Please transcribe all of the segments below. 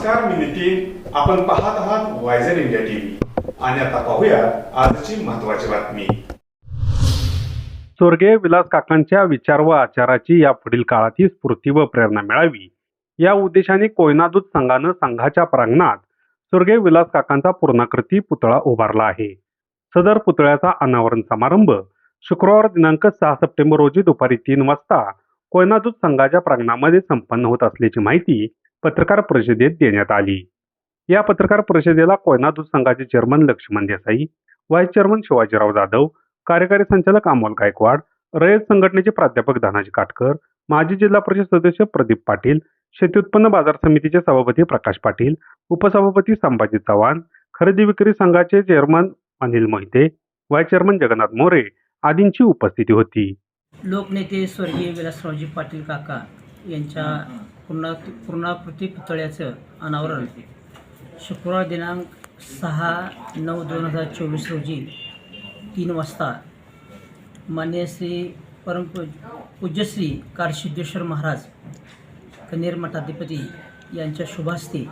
नमस्कार मी नितीन. आपण पाहत आहात वायझर इंडिया टीव्ही आणि आता पाहूया आजची महत्वाची बातमी. स्वर्गीय विलास काकांच्या विचार व आचाराची या पुढील काळातही स्फूर्ती व प्रेरणा मिळावी. या उद्देशाने कोयनादूत संघानं संघाच्या प्रांगणात स्वर्गीय विलास काकांचा पूर्णाकृती पुतळा उभारला आहे. सदर पुतळ्याचा अनावरण समारंभ शुक्रवार दिनांक सहा सप्टेंबर रोजी दुपारी तीन वाजता कोयनादूत संघाच्या प्रांगणामध्ये संपन्न होत असल्याची माहिती पत्रकार परिषदेत देण्यात आली. या पत्रकार परिषदेला कोयनादूत संघाचे chairman Laxman Desai vice chairman Shivajirao Jadhav कार्यकारी संचालक अमोल गायकवाड रयत संघटनेचे प्राध्यापक धनाजी काटकर माजी जिल्हा परिषद सदस्य प्रदीप पाटील शेती उत्पन्न बाजार समितीचे सभापती प्रकाश पाटील उपसभापती संभाजी चव्हाण खरेदी विक्री संघाचे chairman Anil Mohite vice chairman Jagannath More आदींची उपस्थिती होती. लोकनेते स्वर्गीय विलासरावजी पाटील काका यांच्या पूर्णा पूर्णाकृती पुतळ्याचं अनावरण. शुक्रवार दिनांक सहा नऊ दोन हजार चोवीस रोजी तीन वाजता मान्य श्री परमपू पूज्यश्री कारसिद्धेश्वर महाराज कनेर मठाधिपती यांच्या शुभास्ते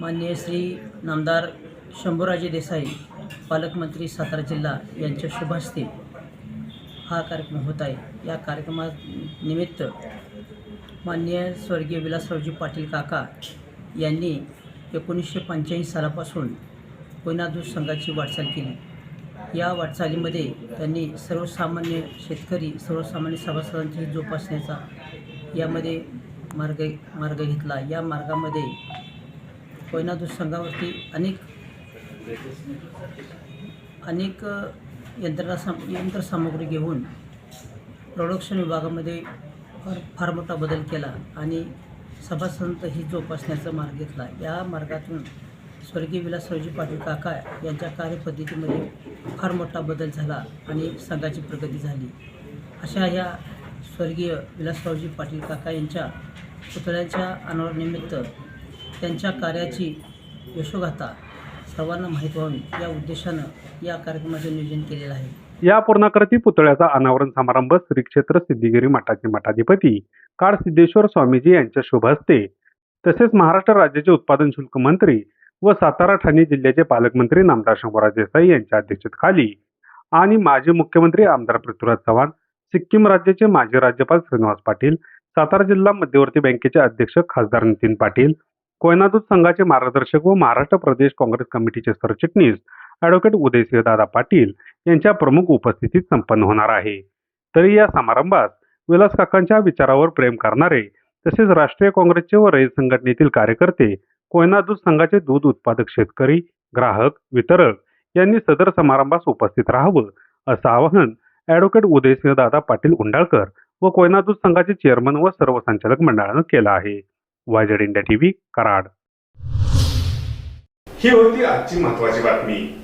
मान्य श्री नामदार शंभूराजे देसाई पालकमंत्री सातारा जिल्हा यांच्या शुभास्ते. हा कार्यक्रम होत आहे. या कार्यक्रमानिमित्त माननीय स्वर्गीय विलासरावजी पाटील काका यांनी एकोणीसशे पंच्याऐंशी सालापासून कोयनादूत संघाची वाटचाल केली. या वाटचालीमध्ये त्यांनी सर्वसामान्य शेतकरी सर्वसामान्य सभासदांची जोपासण्याचा यामध्ये मार्ग मार्ग घेतला. या मार्गामध्ये कोयनादूत संघावरती अनेक अनेक यंत्रणा साम यंत्रसामुग्री घेऊन प्रोडक्शन विभागामध्ये फार फार मोठा बदल केला आणि सभासंत ही जोपासण्याचा मार्ग घेतला. या मार्गातून स्वर्गीय विलासरावजी पाटील काका यांच्या कार्यपद्धतीमध्ये फार मोठा बदल झाला आणि संघाची प्रगती झाली. अशा या स्वर्गीय विलासरावजी पाटील काका यांच्या पुतळ्याच्या अनावरणानिमित्त त्यांच्या कार्याची यशोगाथा सर्वांना माहीत व्हावी या उद्देशानं या कार्यक्रमाचे नियोजन केलेलं आहे. या पूर्णाकृती पुतळ्याचा अनावरण समारंभ श्री क्षेत्र सिद्धिगिरी मठाचे मठाधिपती काळ सिद्धेश्वर स्वामीजी यांच्या शुभ हस्ते तसेच महाराष्ट्र राज्याचे उत्पादन शुल्क मंत्री व सातारा ठाणे जिल्ह्याचे पालकमंत्री नामदार शंभूराज देसाई यांच्या अध्यक्षतेखाली आणि माजी मुख्यमंत्री आमदार पृथ्वीराज चव्हाण सिक्कीम राज्याचे माजी राज्यपाल श्रीनिवास पाटील सातारा जिल्हा मध्यवर्ती बँकेचे अध्यक्ष खासदार नितीन पाटील कोयनादूत संघाचे मार्गदर्शक व महाराष्ट्र प्रदेश काँग्रेस कमिटीचे सरचिटणीस ॲडव्होकेट उदयसिंह दादा पाटील यांच्या प्रमुख उपस्थितीत संपन्न होणार आहे. तरी या समारंभात विलास काकांच्या विचारावर प्रेम करणारे तसेच राष्ट्रीय काँग्रेसचे व रयत संघटनेतील कार्यकर्ते कोयना दूध संघाचे दूध उत्पादक शेतकरी ग्राहक वितरक यांनी सदर समारंभास उपस्थित राहावं असं आवाहन ॲडव्होकेट उदयसिंह दादा पाटील उंडाळकर व कोयना दूध संघाचे चेअरमन व सर्व संचालक मंडळानं केलं आहे. YZ India TV Karad. ही होती आजची महत्वाची बातमी.